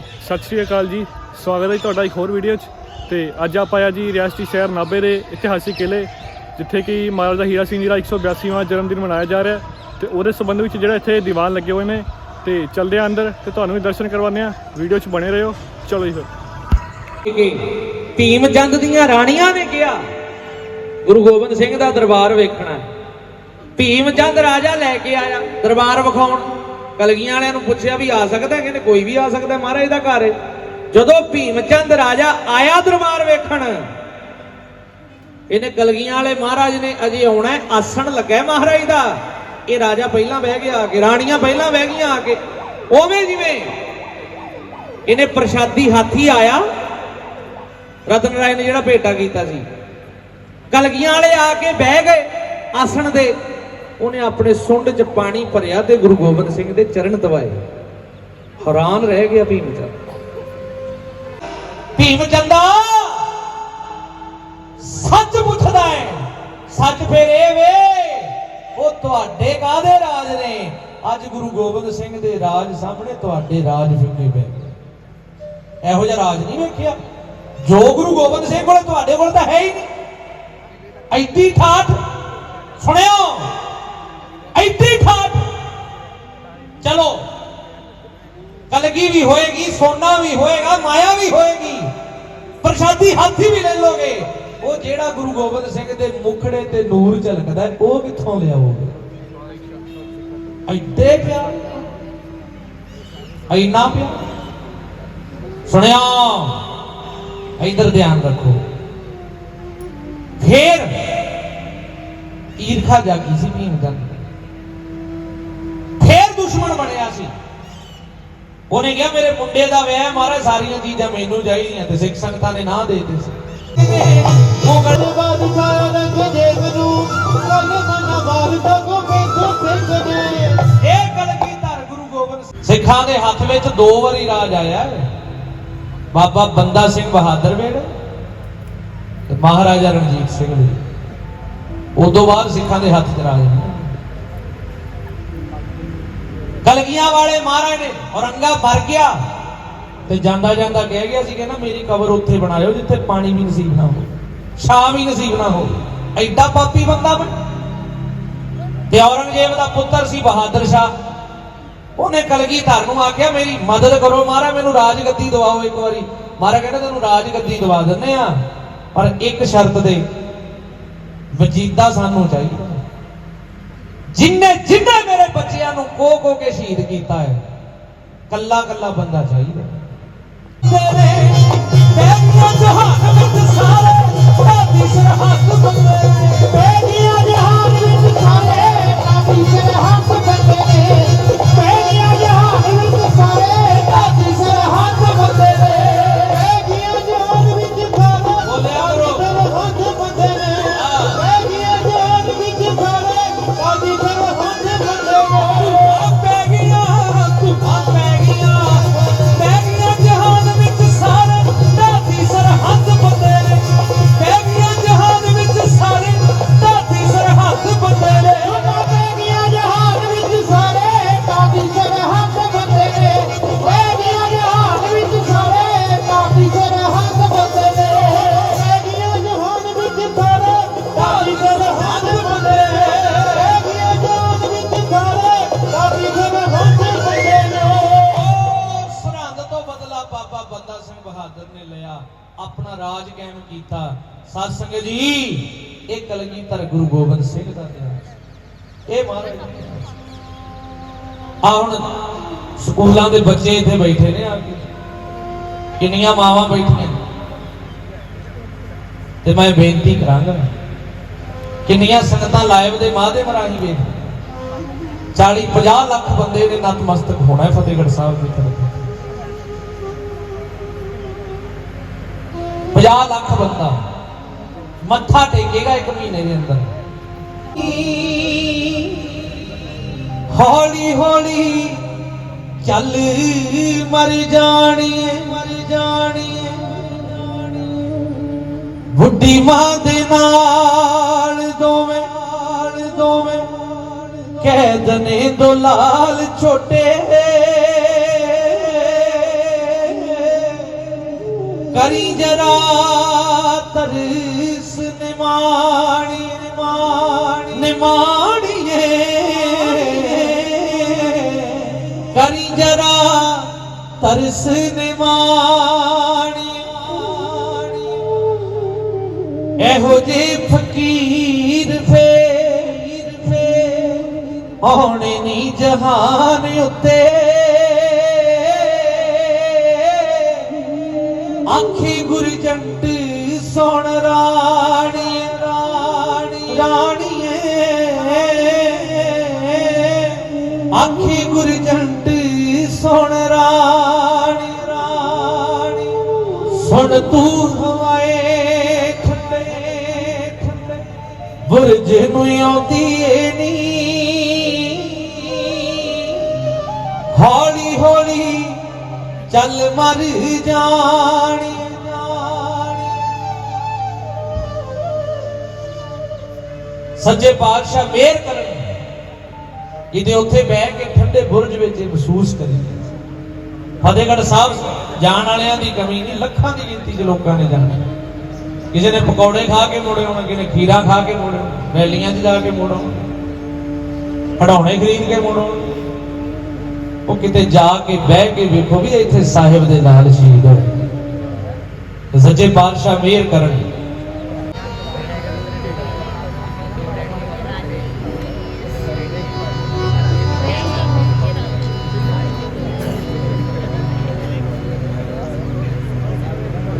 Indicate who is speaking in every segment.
Speaker 1: ਸਤਿ ਸ਼੍ਰੀ ਅਕਾਲ ਜੀ। ਸਵਾਗਤ ਹੈ ਤੁਹਾਡਾ ਇੱਕ ਹੋਰ ਵੀਡੀਓ 'ਚ। ਤੇ ਅੱਜ ਆਪਾਂ ਆਇਆ ਜੀ ਰਿਆਸਤੀ ਸ਼ਹਿਰ ਨਾਭੇ ਦੇ ਇਤਿਹਾਸਿਕ ਕਿਲੇ ਜਿੱਥੇ ਕਿ ਮਹਾਰਾਜਾ ਹੀਰਾ ਸਿੰਘ ਜੀ ਦਾ 182ਵਾਂ ਜਨਮ ਦਿਨ ਮਨਾਇਆ ਜਾ ਰਿਹਾ। ਤੇ ਉਹਦੇ ਸੰਬੰਧ ਵਿੱਚ ਜਿਹੜਾ ਇੱਥੇ ਦੀਵਾਨ ਲੱਗੇ ਹੋਏ ਨੇ। ਤੇ ਚੱਲਦੇ ਆ ਅੰਦਰ ਤੇ ਤੁਹਾਨੂੰ ਵੀ ਦਰਸ਼ਨ ਕਰਵਾਉਂਦੇ ਆ। ਵੀਡੀਓ 'ਚ ਬਣੇ ਰਹੋ। ਚਲੋ ਜੀ ਫਿਰ।
Speaker 2: ਭੀਮ ਚੰਦ ਦੀਆਂ ਰਾਣੀਆਂ ਨੇ ਕਿਹਾ, ਗੁਰੂ ਗੋਬਿੰਦ ਸਿੰਘ ਦਾ ਦਰਬਾਰ ਵੇਖਣਾ। ਭੀਮ ਚੰਦ ਰਾਜਾ ਲੈ ਕੇ ਆਇਆ, ਦਰਬਾਰ ਵਿਖਾਉਣ। ਕਲਗੀਆਂ ਵਾਲਿਆਂ ਨੂੰ ਪੁੱਛਿਆ ਵੀ ਆ ਸਕਦਾ ਕਹਿੰਦੇ ਕੋਈ ਵੀ ਆ ਸਕਦਾ ਮਹਾਰਾਜ ਦਾ ਘਰ। ਜਦੋਂ ਭੀਮ ਚੰਦ ਰਾਜਾ ਆਇਆ ਦਰਬਾਰ ਵੇਖਣ, ਇਹਨੇ ਕਲਗੀਆਂ ਵਾਲੇ ਮਹਾਰਾਜ ਨੇ ਅਜੇ ਆਉਣਾ ਆਸਣ ਲੱਗਾ ਮਹਾਰਾਜ ਦਾ। ਇਹ ਰਾਜਾ ਪਹਿਲਾਂ ਬਹਿ ਗਿਆ ਆ ਕੇ ਰਾਣੀਆਂ ਪਹਿਲਾਂ ਬਹਿ ਗਈਆਂ ਆ ਕੇ ਉਵੇਂ ਜਿਵੇਂ ਇਹਨੇ ਪ੍ਰਸ਼ਾਦੀ ਹਾਥੀ ਆਇਆ, ਰਤਨ ਰਾਏ ਨੇ ਜਿਹੜਾ ਭੇਟਾ ਕੀਤਾ ਸੀ। ਕਲਗੀਆਂ ਵਾਲੇ ਆ ਕੇ ਬਹਿ ਗਏ, ਆਸਣ ਦੇ ਉਹਨੇ ਆਪਣੇ ਸੁੰਡ 'ਚ ਪਾਣੀ ਭਰਿਆ ਤੇ ਗੁਰੂ ਗੋਬਿੰਦ ਸਿੰਘ ਦੇ ਚਰਨ ਦਵਾਏ। ਹੈਰਾਨ ਰਹਿ ਗਿਆ ਭੀਮ ਚੰਦ। ਭੀਮ ਚੰਦਾ ਸੱਚ ਪੁੱਛਦਾ ਹੈ। ਸੱਚ ਫਿਰ ਇਹ ਵੇ, ਉਹ ਤੁਹਾਡੇ ਕਾਦੇ ਰਾਜ ਨੇ? ਅੱਜ ਗੁਰੂ ਗੋਬਿੰਦ ਸਿੰਘ ਦੇ ਰਾਜ ਸਾਹਮਣੇ ਤੁਹਾਡੇ ਰਾਜ ਫਿੱਕੇ ਪਏ। ਇਹੋ ਜਿਹਾ ਰਾਜ ਨਹੀਂ ਵੇਖਿਆ। ਜੋ ਗੁਰੂ ਗੋਬਿੰਦ ਸਿੰਘ ਕੋਲ ਤੁਹਾਡੇ ਕੋਲ ਤਾਂ ਹੈ ਹੀ ਨਹੀਂ। ਐਡੀ ਠਾਠ ਸੁਣਿਓ। ਐਡੀ ਠਾਠ। ਚਲੋ, ਕਲਗੀ ਵੀ ਹੋਏਗੀ, ਸੋਨਾ ਵੀ ਹੋਏਗਾ, ਮਾਇਆ ਵੀ ਹੋਏਗੀ, ਪ੍ਰਸ਼ਾਦੀ ਹਾਥੀ ਵੀ ਲੈ ਲੋਗੇ ਉਹ ਜਿਹੜਾ ਗੁਰੂ ਗੋਬਿੰਦ ਸਿੰਘ ਦੇ ਮੁਖੜੇ ਤੇ ਨੂਰ ਝਲਕਦਾ ਉਹ ਕਿੱਥੋਂ ਲਿਆਓਗੇ? ਐਡੇ ਪਿਆਰ ਐਨਾ ਪਿਆਰ ਸੁਣਿਆ? ਇਧਰ ਧਿਆਨ ਰੱਖੋ। ਫੇਰ, ਈਰਖਾ ਜਾਗੀ ਸੀ ਭੀਮ ਚੰਦ ਦੁਸ਼ਮਣ ਬਣਿਆ ਸੀ। ਉਹਨੇ ਕਿਹਾ ਮੇਰੇ ਮੁੰਡੇ ਦਾ ਵਿਆਹ ਮਹਾਰਾਜ ਸਾਰੀਆਂ ਚੀਜ਼ਾਂ ਮੈਨੂੰ ਚਾਹੀਦੀਆਂ ਤੇ ਸਿੱਖ ਸੰਗਤਾਂ ਨੇ ਨਾ ਦੇ ਦਿੱਤੇ ਸੀ। ਉਹ ਗੱਲ
Speaker 3: ਬਾਦਸ਼ਾਹ ਰੰਗ ਦੇਵ ਨੂੰ ਕੱਲ ਮਨ ਮਾਰਦਾ ਗੋਬਿੰਦ ਸਿੰਘ ਨੇ
Speaker 2: ਇਹ ਕਲਗੀਧਰ ਗੁਰੂ ਗੋਬਿੰਦ ਸਿੰਘ? ਸਿੱਖਾਂ ਦੇ ਹੱਥ ਵਿੱਚ ਦੋ ਵਾਰੀ ਰਾਜ ਆਇਆ ਬਾਬਾ ਬੰਦਾ ਸਿੰਘ ਬਹਾਦਰ ਵੇਲੇ ਤੇ ਮਹਾਰਾਜਾ ਰਣਜੀਤ ਸਿੰਘ ਵੇਲੇ ਉਦੋਂ ਬਾਅਦ ਸਿੱਖਾਂ ਦੇ ਹੱਥ 'ਚ ਰਾਜ ਨਹੀਂ ਕਲਗੀਆਂ ਵਾਲੇ ਮਹਾਰਾਜ ਨੇ ਔਰੰਗਾ ਮਰ ਗਿਆ। ਤੇ ਜਾਂਦਾ ਜਾਂਦਾ ਕਹਿ ਗਿਆ ਸੀ ਕਿ ਮੇਰੀ ਕਬਰ ਉੱਥੇ ਬਣਾਇਓ ਜਿੱਥੇ ਪਾਣੀ ਵੀ ਨਸੀਬ ਨਾ ਹੋ ਛਾਂ ਵੀ ਨਸੀਬ ਨਾ ਹੋ ਐਡਾ ਪਾਪੀ ਬੰਦਾ ਤੇ ਔਰੰਗਜ਼ੇਬ ਦਾ ਪੁੱਤਰ ਸੀ ਬਹਾਦਰ ਸ਼ਾਹ। ਉਹਨੇ ਕਲਗੀਧਰ ਨੂੰ ਆਖਿਆ, ਮੇਰੀ ਮਦਦ ਕਰੋ ਮਹਾਰਾਜ, ਮੈਨੂੰ ਰਾਜ ਗੱਦੀ ਦਵਾਓ ਇੱਕ ਵਾਰੀ। ਮਹਾਰਾਜ ਕਹਿੰਦਾ, ਤੈਨੂੰ ਰਾਜ ਗੱਦੀ ਦਵਾ ਦਿੰਨੇ ਆ ਪਰ ਇੱਕ ਸ਼ਰਤ ਦੇ, ਵਜੀਦਾ ਸਾਨੂੰ ਚਾਹੀਦਾ ਜਿੰਨੇ ਜਿੰਨੇ ਮੇਰੇ ਨੂੰ ਕੋ ਕੋ ਕੇ ਸ਼ਹੀਦ ਕੀਤਾ ਹੈ। ਕੱਲਾ ਕੱਲਾ ਬੰਦਾ ਚਾਹੀਦਾ ਤੇਰੇ ਬੇਗੀਆਂ ਜਹਾਨ ਵਿੱਚ ਸਾਰੇ ਬਾਦੀ ਸਰਹੱਦ ਬੰਦੇ
Speaker 3: ਬੇਗੀਆਂ ਜਹਾਨ ਵਿੱਚ ਸਾਰੇ ਕਾਫੀ ਸਿਰ ਬੰਦੇ
Speaker 2: ਆਪਣਾ ਰਾਜ ਕਾਇਮ ਕੀਤਾ। ਸਤ ਸੰਗਤ ਜੀ, ਇਹ ਕਲਗੀਧਰ ਗੁਰੂ ਗੋਬਿੰਦ ਸਿੰਘ ਦਾ ਇਤਿਹਾਸ ਇਹ ਮਹਾਰਾਜ ਆ ਹੁਣ ਸਕੂਲਾਂ ਦੇ ਬੱਚੇ ਇੱਥੇ ਬੈਠੇ ਨੇ ਆ ਕੇ। ਕਿੰਨੀਆਂ ਮਾਵਾਂ ਬੈਠੀਆਂ ਤੇ ਮੈਂ ਬੇਨਤੀ ਕਰਾਂਗਾ, ਕਿੰਨੀਆਂ ਸੰਗਤਾਂ ਲਾਈਵ ਦੇ ਮਾਧਿਅਮ ਰਾਹੀਂ ਵੇਖ 40 50 ਲੱਖ ਬੰਦੇ ਨੇ ਨਤਮਸਤਕ ਹੋਣਾ ਫਤਿਹਗੜ੍ਹ ਸਾਹਿਬ ਦੀ 50 ਲੱਖ ਬੰਦਾ ਮੱਥਾ ਟੇਕੇਗਾ ਇੱਕ ਮਹੀਨੇ ਦੇ ਅੰਦਰ। ਹੌਲੀ ਹੌਲੀ ਚੱਲ ਮਰ ਜਾਣੀ ਮਰ ਜਾਣੀਏ। ਬੁੱਢੀ ਮਾਂ ਦੇ ਨਾਲ ਦੋਵੇਂ ਦੋਵੇਂ। ਕੈਦ ਨੇ ਦੋ ਲਾਲ ਛੋਟੇ। ਕਰੀ ਜਰਾ ਤਰਸ ਨਿਮਾਣੀ ਨਿਮਾਣੀ, ਨਿਮਾਣੀਏ। ਕਰੀ ਜਰਾ ਤਰਸ ਨਿਮਾਣੀ ਇਹੋ ਜੇ ਫਕੀਰ ਫੇਰ ਫੇਰ। ਆਉਣੇ ਨਹੀਂ ਜਹਾਨ ਉੱਤੇ। ਆਖੀ ਗੁਰਜੰਟ ਸੁਣ ਰਾਣੀ ਰਾਣੀ, ਰਾਣੀਏ। ਆਖੀ ਗੁਰਜੰਟ ਸੁਣ ਰਾਣੀ ਰਾਣੀ। ਸੁਣ ਤੂੰ ਹਵਾਏ ਠੰਡੇ ਠੰਡੇ ਬੁਰਜ ਨੂੰ ਆਉਂਦੀ ਏ ਨੀ ਚੱਲ ਮਰ ਜਾਣੀ ਜਾਣੀ ਸੱਚੇ ਪਾਤਸ਼ਾਹ ਮਿਹਰ ਕਰਨ ਇਹਦੇ ਉੱਥੇ ਬਹਿ ਕੇ ਠੰਡੇ ਬੁਰਜ ਵਿੱਚ ਇਹ ਮਹਿਸੂਸ ਕਰੀਏ ਫਤਿਹਗੜ੍ਹ ਸਾਹਿਬ ਜਾਣ ਵਾਲਿਆਂ ਦੀ ਕਮੀ ਨਹੀਂ ਲੱਖਾਂ ਦੀ ਗਿਣਤੀ 'ਚ ਲੋਕਾਂ ਨੇ ਜਾਣਾ ਕਿਸੇ ਨੇ ਪਕੌੜੇ ਖਾ ਕੇ ਮੁੜੇ ਹੋਣਾ ਕਿਸੇ ਨੇ ਖੀਰਾ ਖਾ ਕੇ ਮੁੜੇ ਹੋਣਾ ਵੈਲੀਆਂ 'ਚ ਜਾ ਕੇ ਮੁੜੋ ਖੜਾਉਣੇ ਖਰੀਦ ਕੇ ਮੁੜੋ ਉਹ ਕਿਤੇ ਜਾ ਕੇ ਬਹਿ ਕੇ ਵੇਖੋ ਵੀ ਇੱਥੇ ਸਾਹਿਬ ਦੇ ਨਾਲ ਸ਼ਹੀਦ ਹੋਏ। ਸੱਚੇ ਪਾਤਸ਼ਾਹ ਮਿਹਰ ਕਰਨ।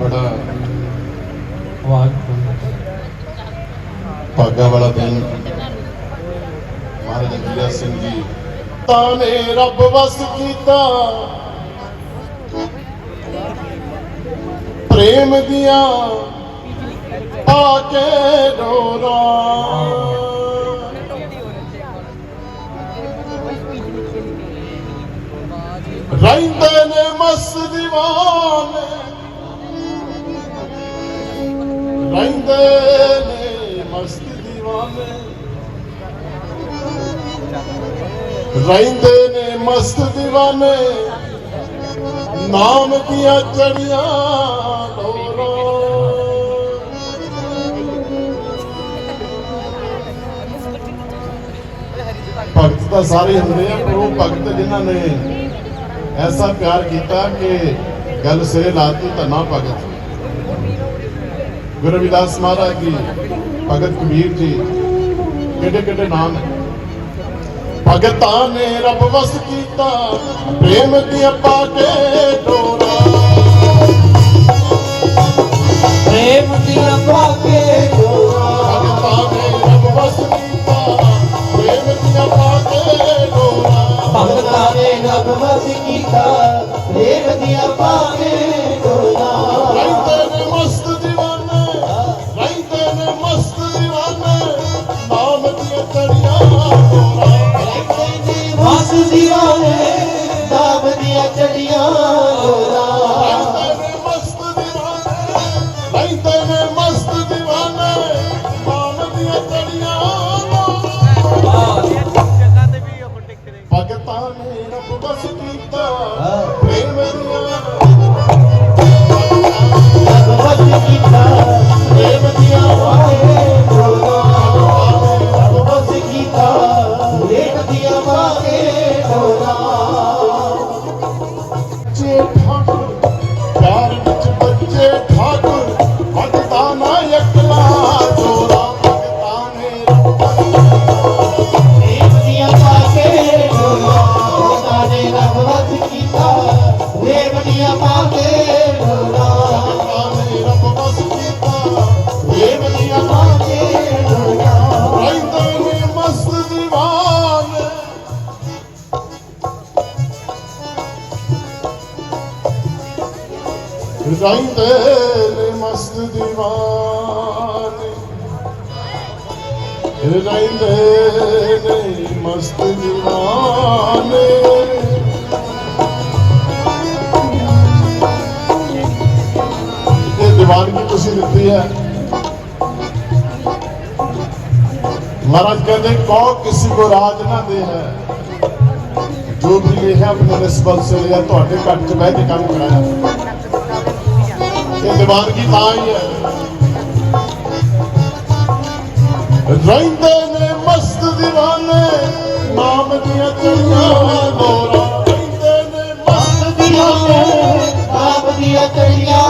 Speaker 4: ਬੜਾ
Speaker 2: ਵਾਹ
Speaker 4: ਭਾਗਾ ਵਾਲਾ ਦਿਨ ਮਹਾਰਾਜਾ ਜੀਰਾ ਸਿੰਘ ਜੀ ਤਾਂ ਨੇ ਰੱਬ ਵਸ ਕੀਤਾ। ਪ੍ਰੇਮ ਦੀਆਂ ਆ ਕੇ ਡੋਰਾ। ਰਹਿੰਦੇ ਨੇ ਮਸ ਦੀਵਾਨੇ। ਰਹਿੰਦੇ ਨੇ ਰਹਿੰਦੇ ਨੇ ਮਸਤ دیਵਾਨੇ ਨਾਮ ਦੀਆਂ ਚੜੀਆਂ ਭਗਤ ਤਾਂ ਸਾਰੇ ਹੁੰਦੇ ਆ, ਪਰ ਉਹ ਭਗਤ ਜਿਨ੍ਹਾਂ ਨੇ ਐਸਾ ਪਿਆਰ ਕੀਤਾ ਕਿ ਗੱਲ ਸਿਰੇ ਲਾਤੀ ਤਾਂ ਨਾ ਭਗਤ। ਗੁਰੂ ਰਵਿਦਾਸ ਮਹਾਰਾਜ ਜੀ, ਭਗਤ ਕਬੀਰ ਜੀ ਕਿਹੜੇ ਕਿਹੜੇ ਨਾਮ ਹੈ ਭਗਤਾਂ ਨੇ ਰੱਬ ਵਸ ਕੀਤਾ ਪ੍ਰੇਮ ਦੀਆਂ ਪਾ ਕੇ ਡੋਰਾ।
Speaker 2: ਪ੍ਰੇਮ ਦੀਆਂ ਪਾ ਕੇ ਡੋਰਾ।
Speaker 4: ਭਗਤਾਂ ਨੇ ਰੱਬ ਵਸ ਕੀਤਾ ਪ੍ਰੇਮ ਦੀਆਂ ਪਾ ਕੇ ਡੋਰਾ।
Speaker 2: ਭਗਤਾਂ ਨੇ ਰੱਬ ਵਸ ਕੀਤਾ ਪ੍ਰੇਮ ਦੀਆਂ ਪਾ
Speaker 4: ਦੀਵਾਨਗੀ ਤੁਸੀਂ ਦਿੱਤੀ ਹੈ। ਮਹਾਰਾਜ ਕਹਿੰਦੇ ਕੋ ਕਿਸੇ ਕੋ ਰਾਜ ਨਾ ਦੇ ਹੈ? ਜੋ ਵੀ ਲਿਖਿਆ ਆਪਣੇ ਰਿਸਪਾਂਸ ਸੇ ਲਿਆ ਤੁਹਾਡੇ ਘਰ ਚ ਬਹਿ ਕੇ ਕੰਮ ਕਰਾਇਆ। ਇਹ ਦੀਵਾਨਗੀ ਤਾਂ ਹੀ ਹੈ। ਰਹਿੰਦੇ ਨੇ ਮਸਤ ਦੀਵਾਨੇ, ਨਾਮ ਦੀਆਂ ਚੜੀਆਂ ਲੋਰਾ ਰਹਿੰਦੇ ਨੇ ਮਸਤ ਦੀਵਾਨੇ
Speaker 3: ਆਪ ਦੀਆਂ ਚੜੀਆਂ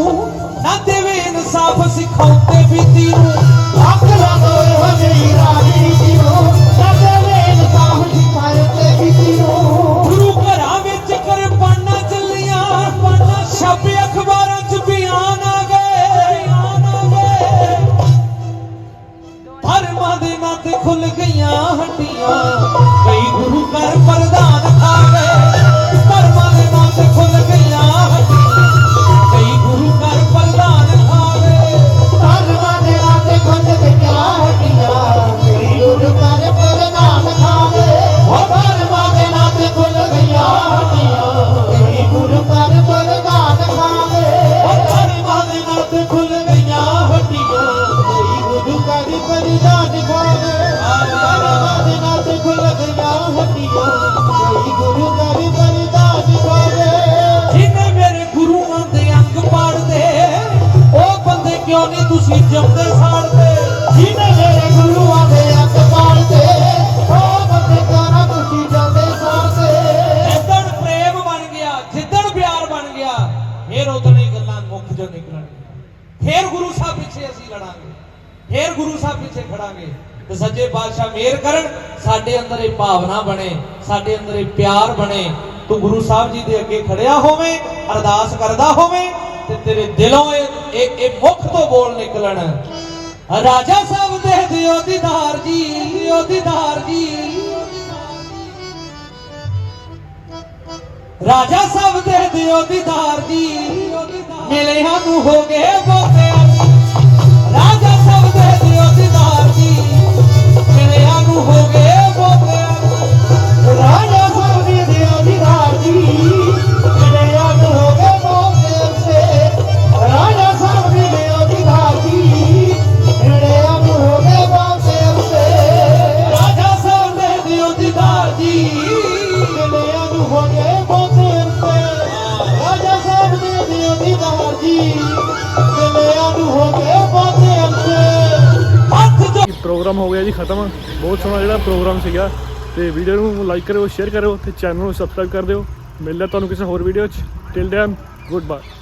Speaker 3: ਨੂੰ
Speaker 2: ਨਾ ਦੇਵੇ ਇਨਸਾਫ ਸਿਖਾਉਂਦੇ ਬੀਤੀ ਨੂੰ।
Speaker 3: ਅੱਖ ਲਾ ਦੋ ਇਹੋ ਜਿਹੀ ਰਾਜਨੀਤੀ ਨੂੰ ਸਾਡੇ ਵੇਲ ਸਾਹ ਸਿਖਾਏ ਬੀਤੀ ਨੂੰ।
Speaker 2: ਗੁਰੂ ਘਰਾਂ ਵਿੱਚ ਕਿਰਪਾਨਾਂ ਚੱਲੀਆਂ ਛਪ ਅਖਬਾਰਾਂ 'ਚ ਬਿਆਨ ਆ ਗਏ ਬਿਆਨ ਆ ਗਏ। ਧਰਮਾਂ ਦੇ ਨਾਂ ਤੇ ਖੁੱਲ ਗਈਆਂ ਹੱਡੀਆਂ। ਕਈ ਗੁਰੂ ਘਰ ਤੁਸੀਂ ਜੰਮਦੇ ਸਾੜਦੇ?
Speaker 3: ਜਿਹਨੇ ਮੇਰੇ ਗੁਰੂਆਂ ਦੇ ਅੱਖ ਪਾਲਦੇ ਉਹ ਬੰਦੇ ਕਾਰਾ ਤੁਸੀਂ ਜਾਂਦੇ ਸਾਰਦੇ
Speaker 2: ਜਿੱਦਣ ਪ੍ਰੇਮ ਬਣ ਗਿਆ, ਜਿੱਦਣ ਪਿਆਰ ਬਣ ਗਿਆ, ਫਿਰ ਉਦੋਂ ਹੀ ਗੱਲਾਂ ਮੁੱਖ ਜੋ ਨਿਕਲਣਗੀਆਂ। ਫਿਰ ਗੁਰੂ ਸਾਹਿਬ ਪਿੱਛੇ ਅਸੀਂ ਲੜਾਂਗੇ। ਫੇਰ ਗੁਰੂ ਸਾਹਿਬ ਪਿੱਛੇ ਖੜਾਂਗੇ ਤੇ ਸੱਚੇ ਬਾਦਸ਼ਾਹ ਮਿਹਰ ਕਰਨ, ਸਾਡੇ ਅੰਦਰ ਇਹ ਭਾਵਨਾ ਬਣੇ, ਸਾਡੇ ਅੰਦਰ ਇਹ ਪਿਆਰ ਬਣੇ। ਤੂੰ ਗੁਰੂ ਸਾਹਿਬ ਜੀ ਦੇ ਅੱਗੇ ਖੜਿਆ ਹੋਵੇਂ, ਅਰਦਾਸ ਕਰਦਾ ਹੋਵੇਂ ਤੇ ਤੇਰੇ ਦਿਲੋਂ ਇਹ ਇਹ ਮੁਖ ਤੋਂ ਬੋਲ ਨਿਕਲਣ। ਰਾਜਾ ਸਾਹਿਬ ਦੇ ਦਿਓ ਦੀਦਾਰ ਜੀ ਦਿਓ ਦੀਦਾਰ ਜੀ। ਰਾਜਾ ਸਾਹਿਬ ਦੇ ਦਿਓ ਦੀਦਾਰ ਜੀ। ਮਿਲੇ ਸਾਨੂੰ ਹੋ ਗਏ ਬੋਤੇ। ਦੀਦਾਰ ਜੀ ਮਿਲੇ ਸਾਨੂੰ ਹੋ ਗਏ ਬੋਤੇ
Speaker 1: ਹੋ ਗਿਆ ਜੀ, ਖਤਮ। ਬਹੁਤ ਸੋਹਣਾ ਜਿਹੜਾ ਪ੍ਰੋਗਰਾਮ ਸੀਗਾ। ਤੇ ਵੀਡੀਓ ਨੂੰ ਲਾਈਕ ਕਰਿਓ ਸ਼ੇਅਰ ਕਰਿਓ ਤੇ ਚੈਨਲ ਨੂੰ ਸਬਸਕ੍ਰਾਈਬ ਕਰ ਦਿਓ। ਮਿਲਦਾ ਤੁਹਾਨੂੰ ਕਿਸੇ ਹੋਰ ਵੀਡੀਓ 'ਚ। Till then good bye